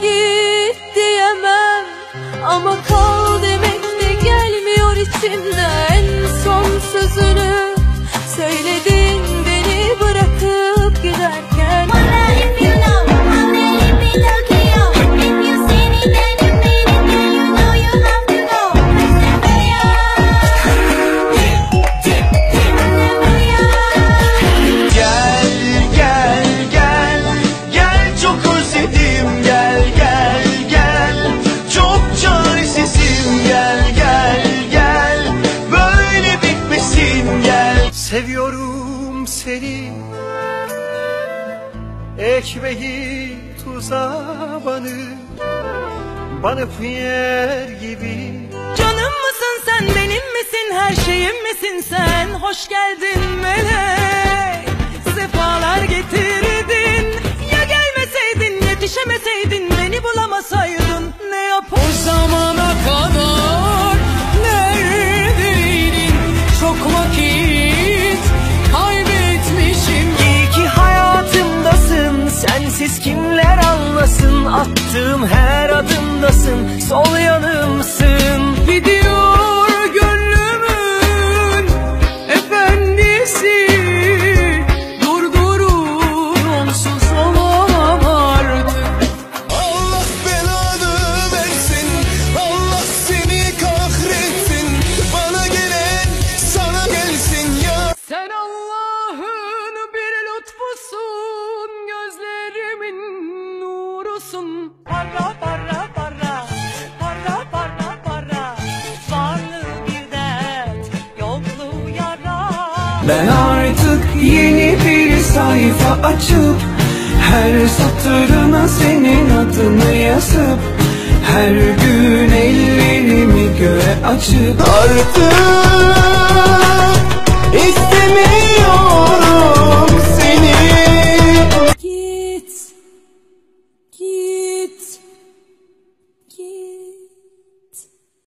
git diyemem. Ama kal demek de gelmiyor içimden. Son sözünü seni ekmeği tuza banıp banıp yer gibi. Canım mısın sen benim misin her şeyim misin sen? Hoş geldin melek Sefalar getirdin. Ya gelmeseydin yetişemeseydin Beni bulamasaydın anlasın Attığım her adımdasın. Sol yanımsın olsun. Para para para. Para para para. Varlığı bir dert Yokluğu yara. Ben artık yeni bir sayfa açıp Her satırına senin adını yazıp Her gün ellerimi göğe açıp Artık istemiyorum.